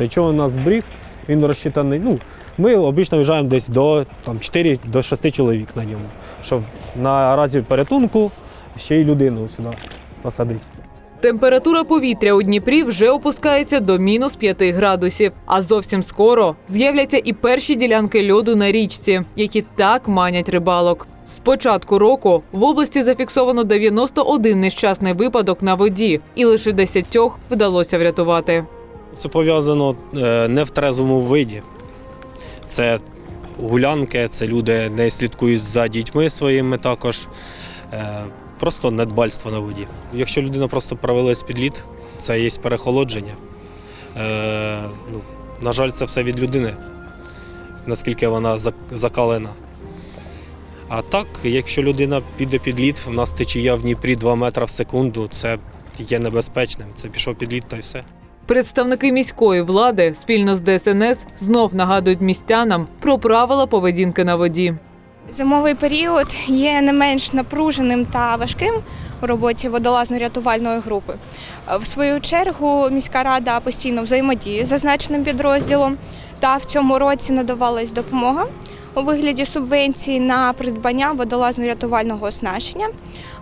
Цей човен у нас бріг, він розчитаний. Ну, ми обично виїжджаємо десь до там, 4 до 6 чоловік на ньому, щоб на разі порятунку ще й людину сюди посадити. Температура повітря у Дніпрі вже опускається до мінус 5 градусів. А зовсім скоро з'являться і перші ділянки льоду на річці, які так манять рибалок. З початку року в області зафіксовано 91 нещасний випадок на воді, і лише 10 вдалося врятувати. Це пов'язано е, не в трезвому виді. Це гулянки, це люди не слідкують за дітьми своїми також. Е, Просто недбальство на воді. Якщо людина просто провелась під лід, це є перехолодження. Е, ну, на жаль, це все від людини, наскільки вона закалена. А так, якщо людина піде під лід, у нас течія в Дніпрі 2 метри в секунду, це є небезпечним. Це пішов під лід та й все. Представники міської влади спільно з ДСНС знов нагадують містянам про правила поведінки на воді. Зимовий період є не менш напруженим та важким у роботі водолазно-рятувальної групи. В свою чергу міська рада постійно взаємодіє з зазначеним підрозділом, та в цьому році надавалась допомога у вигляді субвенцій на придбання водолазно-рятувального оснащення,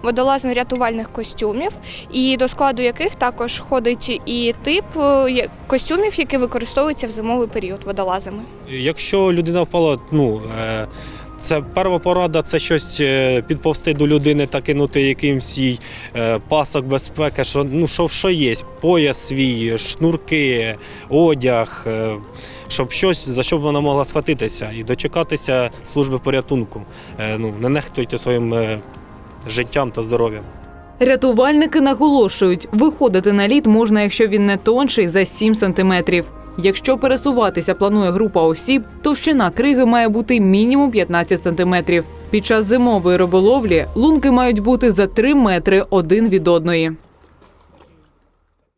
водолазно-рятувальних костюмів, і до складу яких також входить і тип е, костюмів, які використовуються в зимовий період водолазами. Якщо людина впала, ну е, це перша порада, це щось е, підповсти до людини та кинути якимсь їй пасок безпеки, що ну що, що є, пояс свій, шнурки, одяг, щоб щось за що б вона могла схватитися і дочекатися служби порятунку. Е, Ну не нехтуйте своїм е, життям та здоров'ям. Рятувальники наголошують, виходити на лід можна, якщо він не тонший за 7 сантиметрів. Якщо пересуватися планує група осіб, товщина криги має бути мінімум 15 сантиметрів. Під час зимової риболовлі лунки мають бути за 3 метри один від одної.